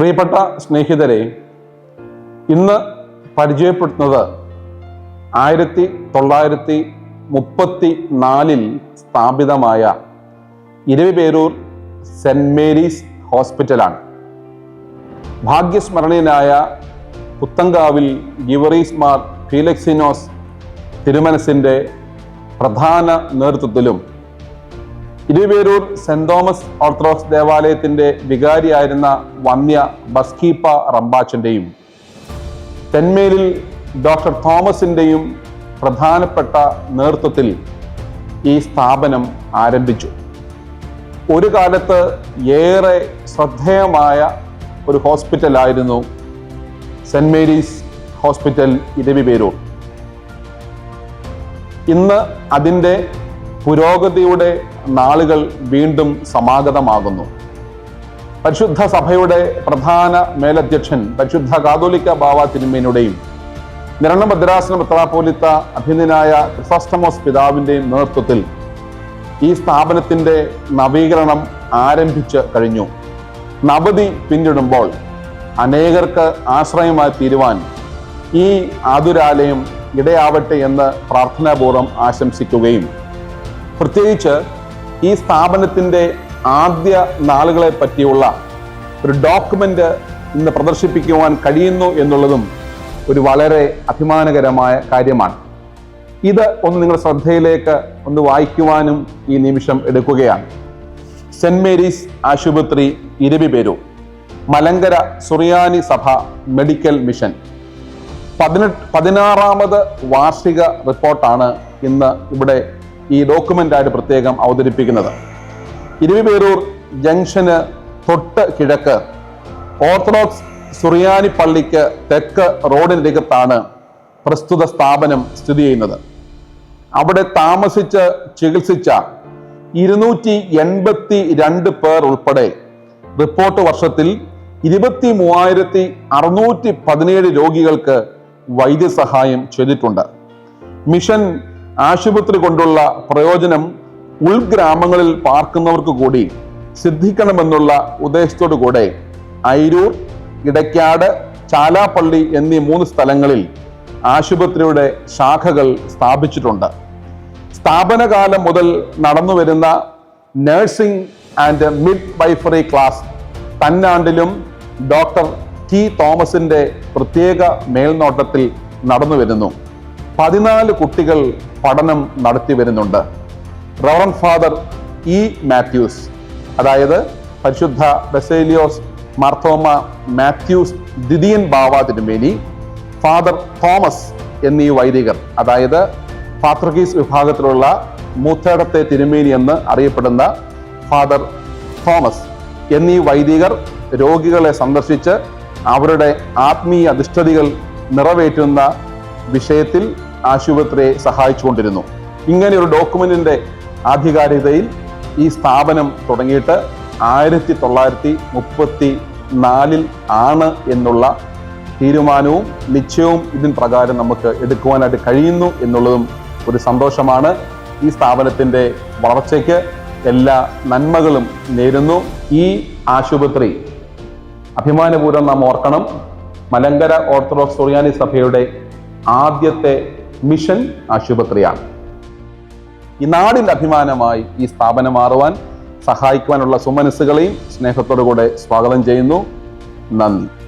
പ്രിയപ്പെട്ട സ്നേഹിതരെ ഇന്ന് പരിചയപ്പെടുത്തുന്നത് ആയിരത്തി തൊള്ളായിരത്തി മുപ്പത്തി നാലിൽ സ്ഥാപിതമായ ഇരവിപേരൂർ സെന്റ് മേരീസ് ഹോസ്പിറ്റലാണ്. ഭാഗ്യസ്മരണീയനായ പുത്തങ്കാവിൽ ഗിവറീസ് മാർ ഫീലക്സിനോസ് തിരുമനസിന്റെ പ്രധാന നേതൃത്വത്തിലും ഇരുപേരൂർ സെന്റ് തോമസ് ഓർത്തഡോക്സ് ദേവാലയത്തിന്റെ വികാരിയായിരുന്ന വന്യ ബസ്കീപ്പ റംബാച്ചന്റെയും തെന്മേലിൽ ഡോക്ടർ തോമസിന്റെയും പ്രധാനപ്പെട്ട നേതൃത്വത്തിൽ ഈ സ്ഥാപനം ആരംഭിച്ചു. ഒരു കാലത്ത് ഏറെ ശ്രദ്ധേയമായ ഒരു ഹോസ്പിറ്റലായിരുന്നു സെന്റ് മേരീസ് ഹോസ്പിറ്റൽ ഇരവിപേരൂർ ഇന്ന് അതിന്റെ പുരോഗതിയുടെ നാളുകൾ വീണ്ടും സമാഗതമാകുന്നു. പരിശുദ്ധ സഭയുടെ പ്രധാന മേലധ്യക്ഷൻ പരിശുദ്ധ കാതോലിക്ക ബാവ തിരുമേനുടെയും നിരണ ഭദ്രാസന മെത്രാപോലിത്ത അഭിനനായ ക്രിസോസ്റ്റമോസ് പിതാവിന്റെയും നേതൃത്വത്തിൽ ഈ സ്ഥാപനത്തിന്റെ നവീകരണം ആരംഭിച്ച് കഴിഞ്ഞു. നവതി പിന്നിടുമ്പോൾ അനേകർക്ക് ആശ്രയമായി തീരുവാൻ ഈ ആതുരാലയം ഇടയാവട്ടെ എന്ന് പ്രാർത്ഥനാപൂർവം ആശംസിക്കുകയും പ്രത്യേകിച്ച് ഈ സ്ഥാപനത്തിന്റെ ആദ്യ നാളുകളെ പറ്റിയുള്ള ഒരു ഡോക്യുമെന്റ് ഇന്ന് പ്രദർശിപ്പിക്കുവാൻ കഴിയുന്നു എന്നുള്ളതും ഒരു വളരെ അഭിമാനകരമായ കാര്യമാണ്. ഇത് ഒന്ന് നിങ്ങൾ ശ്രദ്ധയിലേക്ക് ഒന്ന് വായിക്കുവാനും ഈ നിമിഷം എടുക്കുകയാണ്. സെന്റ് മേരീസ് ആശുപത്രി ഇരവിപേരൂർ മലങ്കര സുറിയാനി സഭ മെഡിക്കൽ മിഷൻ. പതിനെട്ട് പതിനാറാമത് വാർഷിക റിപ്പോർട്ടാണ് ഇന്ന് ഇവിടെ ഈ ഡോക്യുമെന്റായിട്ട് പ്രത്യേകം അവതരിപ്പിക്കുന്നത്. ഇരുവിപേരൂർ ജംഗ്ഷന് തൊട്ട് കിഴക്ക് ഓർത്തഡോക്സ് സുറിയാനി പള്ളിക്ക് തെക്ക് റോഡിനരികത്താണ് പ്രസ്തുത സ്ഥാപനം സ്ഥിതി ചെയ്യുന്നത്. അവിടെ താമസിച്ച് ചികിത്സിച്ച ഇരുന്നൂറ്റി എൺപത്തി രണ്ട് പേർ ഉൾപ്പെടെ റിപ്പോർട്ട് വർഷത്തിൽ ഇരുപത്തി മൂവായിരത്തി അറുന്നൂറ്റി പതിനേഴ് രോഗികൾക്ക് വൈദ്യസഹായം ചെയ്തിട്ടുണ്ട്. മിഷൻ ആശുപത്രി കൊണ്ടുള്ള പ്രയോജനം ഉൾഗ്രാമങ്ങളിൽ പാർക്കുന്നവർക്ക് കൂടി സിദ്ധിക്കണമെന്നുള്ള ഉദ്ദേശത്തോടു കൂടെ ഐരൂർ ഇടയ്ക്കാട് ചാലാപ്പള്ളി എന്നീ മൂന്ന് സ്ഥലങ്ങളിൽ ആശുപത്രിയുടെ ശാഖകൾ സ്ഥാപിച്ചിട്ടുണ്ട്. സ്ഥാപനകാലം മുതൽ നടന്നുവരുന്ന nursing and midwifery class തന്നാണ്ടിലും ഡോക്ടർ ടി തോമസിന്റെ പ്രത്യേക മേൽനോട്ടത്തിൽ നടന്നു വരുന്നു. പതിനാല് കുട്ടികൾ പഠനം നടത്തി വരുന്നുണ്ട്. റവറൻ ഫാദർ ഇ മാത്യൂസ് അതായത് പരിശുദ്ധ ബസേലിയോസ് മാർത്തോമ മാത്യൂസ് ദിദിയൻ ബാവ തിരുമേനി ഫാദർ തോമസ് എന്നീ വൈദികർ അതായത് പാത്രഗീസ് വിഭാഗത്തിലുള്ള മൂത്തേടത്തെ തിരുമേനി എന്ന് അറിയപ്പെടുന്ന ഫാദർ തോമസ് എന്നീ വൈദികർ രോഗികളെ സന്ദർശിച്ച് അവരുടെ ആത്മീയ അധിഷ്ഠതികൾ നിറവേറ്റുന്ന വിഷയത്തിൽ ആശുപത്രിയെ സഹായിച്ചുകൊണ്ടിരുന്നു. ഇങ്ങനെ ഒരു ഡോക്യുമെന്റിന്റെ ആധികാരികതയിൽ ഈ സ്ഥാപനം തുടങ്ങിയിട്ട് ആയിരത്തി തൊള്ളായിരത്തി മുപ്പത്തി നാലിൽ ആണ് എന്നുള്ള തീരുമാനവും നിശ്ചയവും ഇതിൻ പ്രകാരം നമുക്ക് എടുക്കുവാനായിട്ട് കഴിയുന്നു എന്നുള്ളതും ഒരു സന്തോഷമാണ്. ഈ സ്ഥാപനത്തിന്റെ വളർച്ചയ്ക്ക് എല്ലാ നന്മകളും നേരുന്നു. ഈ ആശുപത്രി അഭിമാനപൂർവം നാം ഓർക്കണം. മലങ്കര ഓർത്തഡോക്സ് സുറിയാനി സഭയുടെ ആദ്യത്തെ മിഷൻ ആശുപത്രിയാണ്. ഈ നാടിൻ അഭിമാനമായി ഈ സ്ഥാപനം മാറുവാൻ സഹായിക്കുവാനുള്ള സുമനസ്സുകളെയും സ്നേഹത്തോടു കൂടെ സ്വാഗതം ചെയ്യുന്നു. നന്ദി.